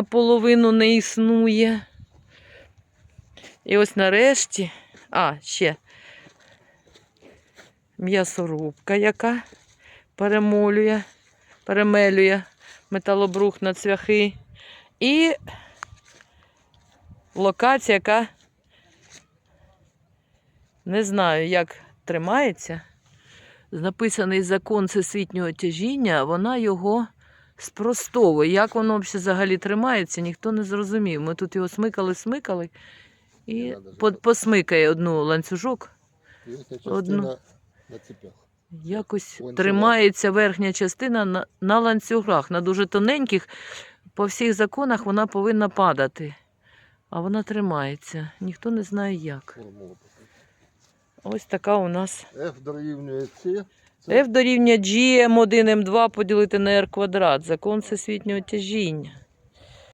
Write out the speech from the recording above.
наполовину не існує. І ось нарешті, а, ще м'ясорубка, яка перемолює, перемелює металобрух на цвяхи. І локація, яка не знаю, як тримається. Написаний закон всесвітнього тяжіння, вона його спростовує. Як воно взагалі тримається, ніхто не зрозумів. Ми тут його смикали, смикали і по- посмикає одну ланцюжок. Одну. на цепях. Якось тримається верхня частина на, на ланцюгах, на дуже тоненьких. По всіх законах вона повинна падати. А вона тримається. Ніхто не знає як. Формула. Ось така у нас F дорівнює C. F дорівнює GM1 М2 поділити на R квадрат. Закон всесвітнього тяжіння.